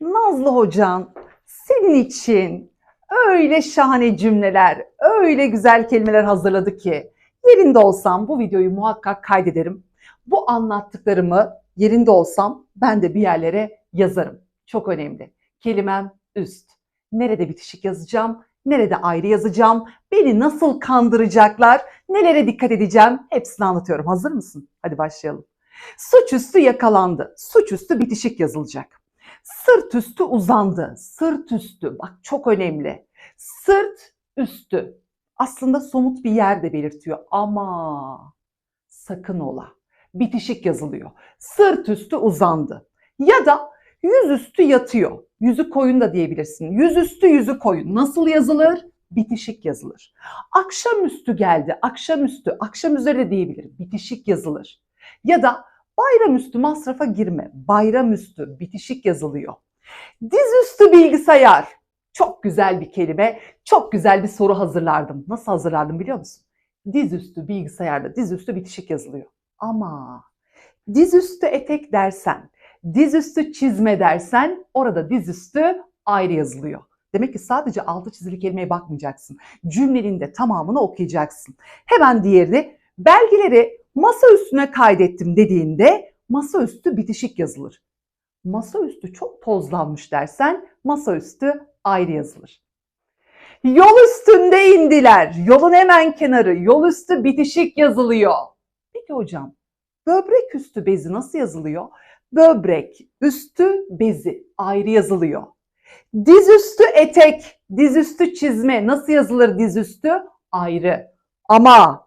Nazlı hocan senin için öyle şahane cümleler, öyle güzel kelimeler hazırladı ki yerinde olsam bu videoyu muhakkak kaydederim. Bu anlattıklarımı yerinde olsam ben de bir yerlere yazarım. Çok önemli. Kelimem üst. Nerede bitişik yazacağım, nerede ayrı yazacağım, beni nasıl kandıracaklar, nelere dikkat edeceğim hepsini anlatıyorum. Hazır mısın? Hadi başlayalım. Suçüstü yakalandı. Suçüstü bitişik yazılacak. Sırt üstü uzandı. Sırt üstü. Bak çok önemli. Sırt üstü. Aslında somut bir yer de belirtiyor ama sakın ola. Bitişik yazılıyor. Sırt üstü uzandı. Ya da yüzüstü yatıyor. Yüzü koyun da diyebilirsin. Yüzüstü yüzü koyun. Nasıl yazılır? Bitişik yazılır. Akşamüstü geldi. Akşamüstü. Akşam üzeri de diyebilirim. Bitişik yazılır. Ya da bayramüstü masrafa girme. Bayramüstü bitişik yazılıyor. Dizüstü bilgisayar. Çok güzel bir kelime. Çok güzel bir soru hazırlardım. Nasıl hazırlardım biliyor musun? Dizüstü bilgisayarda dizüstü bitişik yazılıyor. Ama dizüstü etek dersen, dizüstü çizme dersen orada dizüstü ayrı yazılıyor. Demek ki sadece altı çizili kelimeye bakmayacaksın. Cümlenin de tamamını okuyacaksın. Hemen diğerini belgeleri masa üstüne kaydettim dediğinde masaüstü bitişik yazılır. Masaüstü çok tozlanmış dersen masaüstü ayrı yazılır. Yol üstünde indiler. Yolun hemen kenarı. Yol üstü bitişik yazılıyor. Peki hocam böbrek üstü bezi nasıl yazılıyor? Böbrek üstü bezi ayrı yazılıyor. Dizüstü etek, dizüstü çizme nasıl yazılır dizüstü? Ayrı. Ama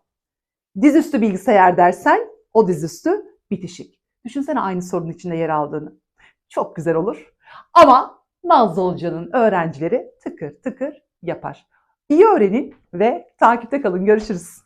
dizüstü bilgisayar dersen o dizüstü bitişik. Düşünsene aynı sorunun içinde yer aldığını. Çok güzel olur. Ama Nazlı Hoca'nın öğrencileri tıkır tıkır yapar. İyi öğrenin ve takipte kalın. Görüşürüz.